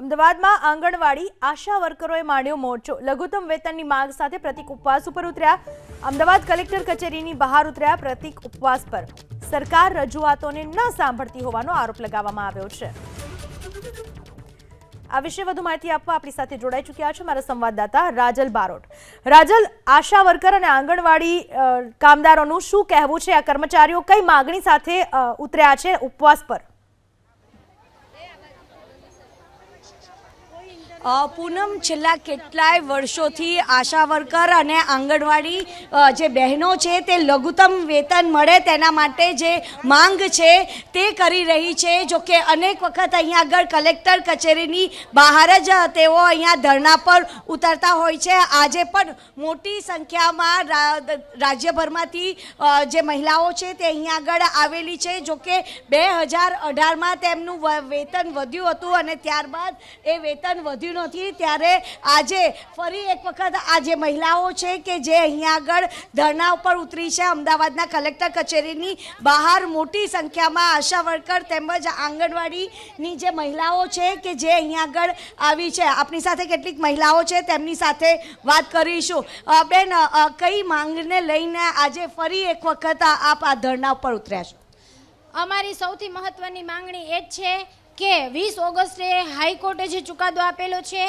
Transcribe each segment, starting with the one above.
અમદાવાદમાં આંગણવાડી આશા વર્કરોએ માંડ્યો મોરચો. લઘુત્તમ વેતનની માંગ સાથે પ્રતિક ઉપવાસ ઉપર ઉતર્યા. અમદાવાદ કલેક્ટર કચેરીની બહાર ઉતર્યા પ્રતિક ઉપવાસ પર. સરકાર રજૂઆતોને ન સાંભળતી હોવાનો આરોપ લગાવવામાં આવ્યો છે. આ વિશે વધુ માહિતી આપવા આપણી સાથે જોડાઈ ચૂક્યા છે મારા સંવાદદાતા રાજલ બારોટ. રાજલ, આશા વર્કર અને આંગણવાડી કામદારોનું શું કહેવું છે? આ કર્મચારીઓ કઈ માગણી સાથે ઉતર્યા છે ઉપવાસ પર? પૂનમ, છેલ્લા કેટલાય વર્ષોથી આશા વર્કર અને આંગણવાડી જે બહેનો છે તે લઘુત્તમ વેતન મળે તેના માટે જે માંગ છે તે કરી રહી છે. જો કે અનેક વખત અહીંયા આગળ કલેક્ટર કચેરીની બહાર જ તેઓ અહીંયા ધરણા પર ઉતરતા હોય છે. આજે પણ મોટી સંખ્યામાં રાજ્યભરમાંથી જે મહિલાઓ છે તે અહીંયા આગળ આવેલી છે. જો કે બે હજાર અઢારમાં તેમનું વેતન વધ્યું હતું અને ત્યારબાદ એ વેતન વધ્યું નથી ત્યારે આજે ફરી એક વખત આ જે મહિલાઓ છે કે જે અહીંયા આગળ ધરણા ઉપર ઉતરી છે, અમદાવાદના કલેક્ટર કચેરીની બહાર મોટી સંખ્યામાં આશા વર્કર તેમજ આંગણવાડીની જે મહિલાઓ છે કે જે અહીંયા આગળ આવી છે. આપણી સાથે કેટલીક મહિલાઓ છે, તેમની સાથે વાત કરીશું. બેન કઈ માંગને લઈને આજે ફરી એક વખત આપ આ ધરણા ઉપર ઉતર્યા છો? અમારી સૌથી મહત્વની માંગણી એ જ છે કે વીસ ઓગસ્ટે હાઈકોર્ટે જે ચુકાદો આપેલો છે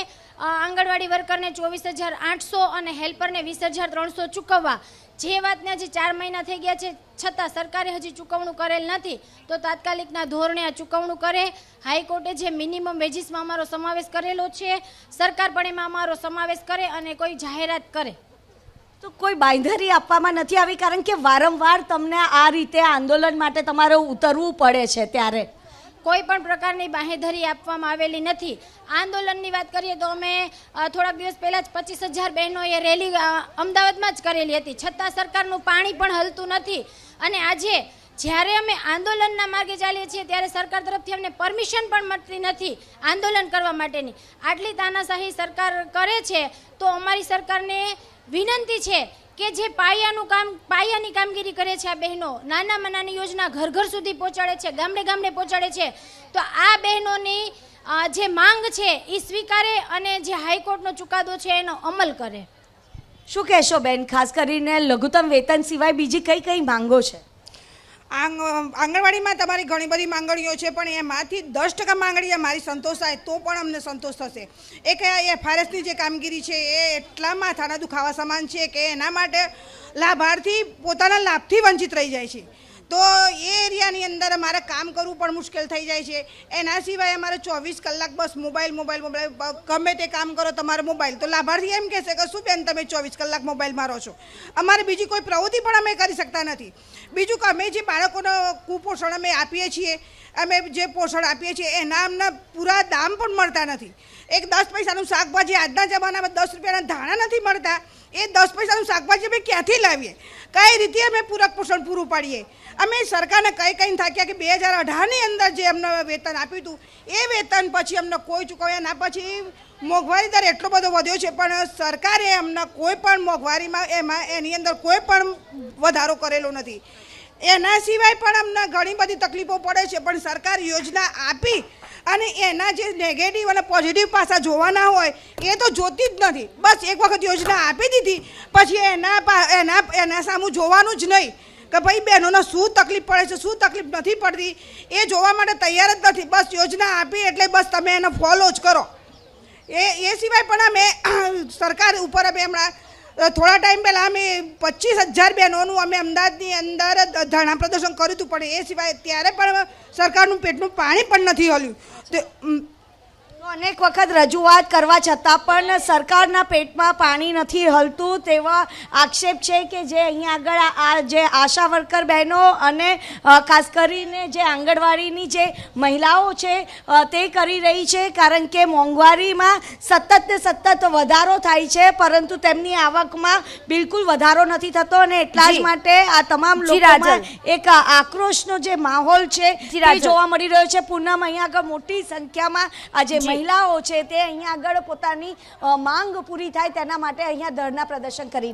આંગણવાડી વર્કરને ચોવીસ હજાર આઠસો અને હેલ્પરને વીસ હજાર ત્રણસો ચૂકવવા. જે વાતને હજી ચાર મહિના થઈ ગયા છે, છતાં સરકારે હજી ચૂકવણું કરેલ નથી, તો તાત્કાલિકના ધોરણે આ ચૂકવણું કરે. હાઈકોર્ટે જે મિનિમમ વેજીસમાં અમારો સમાવેશ કરેલો છે, સરકાર પણ એમાં અમારો સમાવેશ કરે અને કોઈ જાહેરાત કરે. તો કોઈ બાંયધરી આપવામાં નથી આવી, કારણ કે વારંવાર તમને આ રીતે આંદોલન માટે તમારે ઉતરવું પડે છે ત્યારે. કોઈ પણ પ્રકારની બાહેધરી આપવામાં આવેલી નથી. આંદોલનની વાત કરીએ તો અમે થોડાક દિવસ પહેલાં જ પચીસ હજાર બહેનોએ રેલી અમદાવાદમાં જ કરેલી હતી. છતાં સરકારનું પાણી પણ હલતું નથી. અને આજે જ્યારે અમે આંદોલનના માર્ગે ચાલીએ છીએ ત્યારે સરકાર તરફથી અમને પરમિશન પણ મળતી નથી આંદોલન કરવા માટેની. આટલી તાનાશાહી સરકાર કરે છે તો અમારી સરકારને વિનંતી છે કે જે પાયાનું કામ, પાયાની કામગીરી કરે છે આ બહેનો, નાનામાં નાની યોજના ઘર ઘર સુધી પહોંચાડે છે, ગામડે ગામડે પહોંચાડે છે, તો આ બહેનોની જે માંગ છે એ સ્વીકારે અને જે હાઈકોર્ટનો ચુકાદો છે એનો અમલ કરે. શું કહેશો બેન? ખાસ કરીને લઘુત્તમ વેતન સિવાય બીજી કઈ કઈ માંગો છે? આંગ, આંગણવાડીમાં તમારી ઘણી બધી માંગણીઓ છે, પણ એમાંથી દસ ટકા માંગણી મારી સંતોષાય તો પણ અમને સંતોષ થશે. એક આ એફઆરએસની જે કામગીરી છે, એ એટલા માથાના દુખાવા સમાન છે કે એના માટે લાભાર્થી પોતાના લાભથી વંચિત રહી જાય છે. તો એ એરિયાની અંદર અમારે કામ કરવું પણ મુશ્કેલ થઈ જાય છે. એના સિવાય અમારે ચોવીસ કલાક બસ મોબાઈલ મોબાઈલ મોબાઈલ ગમે તે કામ કરો તમારો મોબાઈલ. તો લાભાર્થી એમ કહેશે કે શું બેન તમે ચોવીસ કલાક મોબાઈલમાં રહો છો? અમારે બીજી કોઈ પ્રવૃત્તિ પણ અમે કરી શકતા નથી. બીજું કે અમે જે બાળકોનો કુપોષણ અમે આપીએ છીએ અમે જે પોષણ આપીએ છીએ એના અમને પૂરા દામ પણ મળતા નથી. એક દસ પૈસાનું શાકભાજી આજના જમાનામાં દસ રૂપિયાના ધાણા નથી મળતા. એ દસ પૈસાનું શાકભાજી અમે ક્યાંથી લાવીએ? કઈ રીતે અમે પૂરક પોષણ પૂરું પાડીએ? અમે સરકારને કઈ કઈ થાક્યા કે બે હજાર અઢારની અંદર જે અમને વેતન આપ્યું હતું, એ વેતન પછી અમને કોઈ ચૂકવ્યા ના. પછી મોંઘવારી દર એટલો બધો વધ્યો છે, પણ સરકારે અમને કોઈ પણ મોંઘવારીમાં એમાં એની અંદર કોઈ પણ વધારો કરેલો નથી. એના સિવાય પણ અમને ઘણી બધી તકલીફો પડે છે, પણ સરકાર યોજના આપી અને એના જે નેગેટિવ અને પોઝિટિવ પાસા જોવાના હોય, એ તો જોતી જ નથી. બસ એક વખત યોજના આપી દીધી, પછી એના એના એના સામું જોવાનું જ નહીં કે ભાઈ બહેનોને શું તકલીફ પડે છે, શું તકલીફ નથી પડતી, એ જોવા માટે તૈયાર જ નથી. બસ યોજના આપી એટલે બસ તમે એને ફોલો જ કરો. એ એ સિવાય પણ અમે સરકાર ઉપર અમે હમણાં થોડા ટાઈમ પહેલાં અમે પચીસ હજાર બહેનોનું અમે અમદાવાદની અંદર ધરણા પ્રદર્શન કર્યું હતું, પણ એ સિવાય ત્યારે પણ સરકારનું પેટનું પાણી પણ નથી હલ્યું. તો અનેક વખત રજૂઆત કરવા છતાં પણ સરકારના પેટમાં પાણી નથી હલતું તેવા આક્ષેપ છે કે જે અહીંયા આગળ આ- જે આશા વર્કર બહેનો અને ખાસ કરીને જે આંગણવાડીની જે મહિલાઓ છે તે કરી રહી છે કારણ કે મોંઘવારીમાં સતત ને સતત વધારો થાય છે પરંતુ તેમની આવકમાં બિલકુલ વધારો નથી થતો અને એટલા જ માટે આ તમામ લોકોમાં એક આક્રોશનો જે માહોલ છે તે જોવા મળી રહ્યો છે. પૂનમ અહીંયા આગળ મોટી સંખ્યામાં આ જે. મહિલાઓ છે તે અહીંયા આગળ પોતાની માંગ પૂરી થાય તેના માટે અહીંયા ધરના પ્રદર્શન કરી રહી